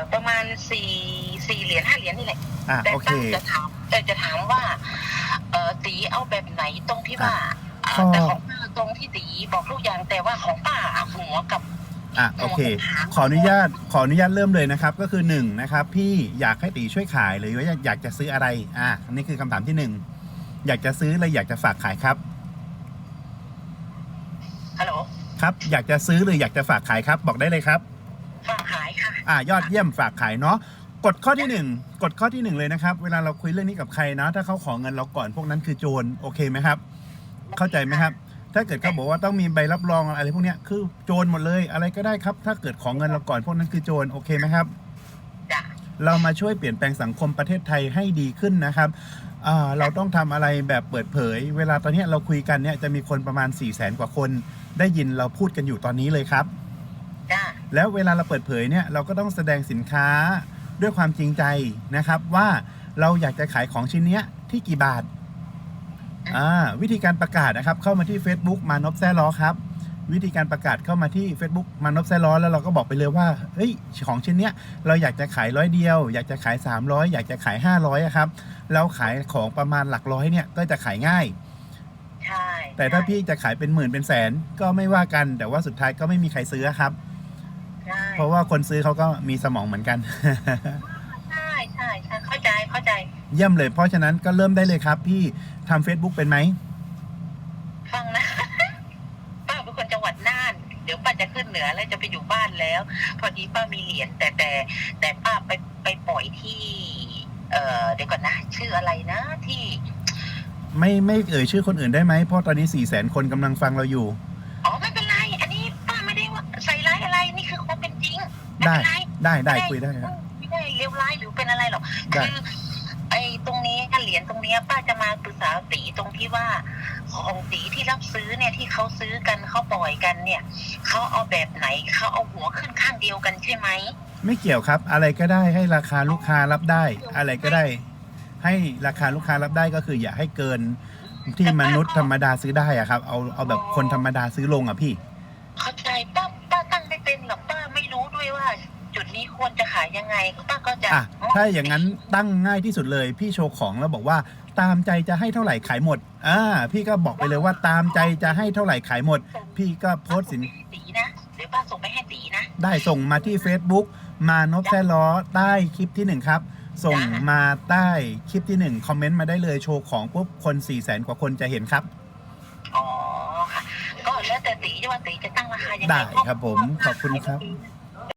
อประมาณสี่สี่เหรียญห้าเหรียญนี่แหละอะแต่โอเคป้าจะถามแต่จะถามว่าเออตีเอาแบบไหนตรงที่ว่าอะเอ่อแต่ของป้าตรงที่ตีบอกลูกอย่างแต่ว่าของป้าอะหัวกับ อะโอเค ขออนุญาตขออนุญาตเริ่มเลยนะครับ ก็คือหนึ่งนะครับพี่อยากให้ตีช่วยขายหรือว่าอยากจะซื้ออะไร อะอันนี่คือคำถามที่หนึ่งอยากจะซื้อหรืออยากจะฝากขายครับฮัลโหล ครับ อยากจะซื้อหรืออยากจะฝากขายครับ บอกได้เลยครับฝากขายค่ะ อ่ายอดเยี่ยมฝากขายเนาะกฎข้อที่หนึ่งกฎข้อที่หนึ่งเลยนะครับ เวลาเราคุยเรื่องนี้กับใครนะถ้าเขาขอเงินเราก่อนพวกนั้นคือโจรโอเคไหมครับ เข้าใจไหมครับ ถ้าเกิดเขาบอกว่าต้องมีใบรับรองอะไรพวกเนี้ยคือโจรหมดเลยอะไรก็ได้ครับ ถ้าเกิดขอเงินเราก่อนพวกนั้นคือโจรโอเคไหมครับจ้ะเรามาช่วยเปลี่ยนแปลงสังคมประเทศไทยให้ดีขึ้นนะครับอ่าเราต้องทำอะไรแบบเปิดเผย เวลาตอนเนี้ยเราคุยกันเนี่ยจะมีคนประมาณ4 0 0แสนกว่าคน ได้ยินเราพูดกันอยู่ตอนนี้เลยครับจ้ะ แล้วเวลาเราเปิดเผยเนี่ยเราก็ต้องแสดงสินค้าด้วยความจริงใจนะครับว่าเราอยากจะขายของชิ้นเนี้ยที่กี่บาทอ่าวิธีการประกาศนะครับ เข้ามาที่ Facebook มานพแซ่ล้อครับ วิธีการประกาศเข้ามาที่ Facebook มานพแซ่ล้อแล้วเราก็บอกไปเลยว่าเฮ้ยของชิ้นเนี้ยเราอยากจะขายร้อยเดียว อยากจะขาย 300 อยากจะขาย 500อะครับเราขายของประมาณหลักร้อยเนี่ยก็จะขายง่ายใช่แต่ถ้าพี่จะขายเป็นหมื่นเป็นแสนก็ไม่ว่ากัน แต่ว่าสุดท้ายก็ไม่มีใครซื้อครับใช่ เพราะว่าคนซื้อเขาก็มีสมองเหมือนกัน ใช่ใช่ใช่เข้าใจเข้าใจ เยี่ยมเลย เพราะฉะนั้นก็เริ่มได้เลยครับ พี่ทำ Facebook เป็นไหมฟังนะป้าเป็นคนจังหวัดน่าน เดี๋ยวป้าจะขึ้นเหนือแล้วจะไปอยู่บ้านแล้ว พอดีป้ามีเหรียญแต่แต่ แต่ป้าไปไปปล่อยที่ เอ่อเดี๋ยวก่อนนะ ชื่ออะไรนะที่ ไม่ไม่เอ่ยชื่อคนอื่นได้ไหมเพราะตอนนี้4ี่แสนคนกำลังฟังเราอยู่ นี่คือความเป็นจริงไม่ได้เป็นไรได้ได้คุยได้ครับ ไม่ได้เลวร้ายหรือเป็นอะไรหรอกได้ คือไอ้ตรงนี้เหรียญตรงเนี้ยป้าจะมาปรึกษาตีตรงที่ว่าของตีที่รับซื้อเนี่ยที่เขาซื้อกันเขาปล่อยกันเนี่ยเขาเอาแบบไหนเขาเอาหัวขึ้นข้างเดียวกันใช่ไหม ไม่เกี่ยวครับ อะไรก็ได้ให้ราคาลูกค้ารับได้ อะไรก็ได้ ให้ราคาลูกค้ารับได้ก็คืออย่าให้เกินที่มนุษย์ธรรมดาซื้อได้อะครับ เอาเอาแบบคนธรรมดาซื้อลงอะพี่ จุดนี้ควรจะขายยังไงป้าก็จะอะถ้าอย่างนั้นตั้งง่ายที่สุดเลย พี่โชว์ของแล้วบอกว่า ตามใจจะให้เท่าไหร่ขายหมดอ่าพี่ก็บอกไปเลยว่าตามใจจะให้เท่าไหร่ขายหมด พี่ก็โพสต์สิน ตีนะเดี๋ยวป้าส่งไปให้ตีนะ ได้ส่งมาที่ Facebook มานพแซ่ล้อใต้คลิปที่หนึ่งครับ ส่งมาใต้คลิปที่หนึ่งคอมเมนต์มาได้เลยโชว์ของปุ๊บคน4ี่แสนกว่าคนจะเห็นครับ อ๋อค่ะ ก็แล้วแต่ตีว่าตีจะตั้งราคายังไงได้ครับผมขอบคุณครับขาย